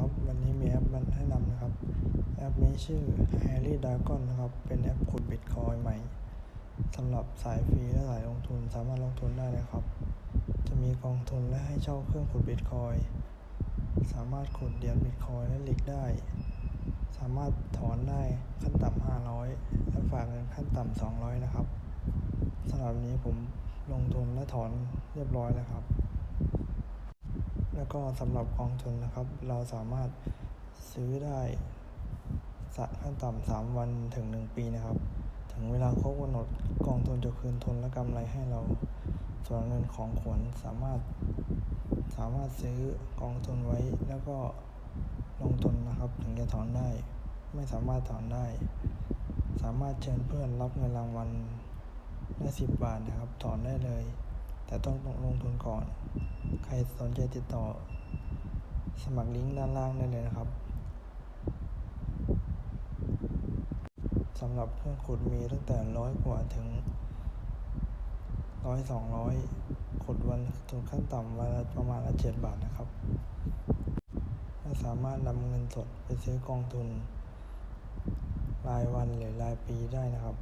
ครับ วันนี้มีแอปมาแนะนำนะครับ แอปนี้ชื่อ Harry Dragon นะครับ เป็นแอปขุดบิตคอยน์ใหม่สำหรับสายฟรีและสายลงทุนสามารถลงทุนได้เลยครับ จะมีกองทุนและให้เช่าเครื่องขุดบิตคอยน์สามารถขุดเหรียญบิตคอยน์และหลีกได้ สามารถถอนได้ขั้นต่ำ500 และฝากเงินขั้นต่ำ200 นะครับสำหรับนี้ผมลงทุนและถอนเรียบร้อยแล้วครับ แล้วก็สำหรับกองทุนนะครับ เราสามารถซื้อได้สขั้นต่ำสามวันถึงหนึ่งปีนะครับ ถึงเวลาครบกำหนดกองทุนจะคืนทุนและกำไรให้เรา ส่วนเงินของขวัญสามารถ สามารถซื้อกองทุนไว้แล้วก็ลงทุนนะครับ ถึงจะถอนได้ ไม่สามารถถอนได้ สามารถเชิญเพื่อนรับเงินรางวัลได้สิบบาทนะครับ ถอนได้เลย แต่ต้องลงทุนก่อน ใครสนใจติดต่อ สมัครลิงก์ด้านล่างได้เลยนะครับสำหรับเครื่องขุดมีตั้งแต่ร้อยกว่าถึงร้อยสองร้อยขุดวันถึงขั้นต่ำวันละประมาณละเจ็ดบาทนะครับและสามารถนำเงินสดไปซื้อกองทุน รายวันหรือรายปีได้นะครับ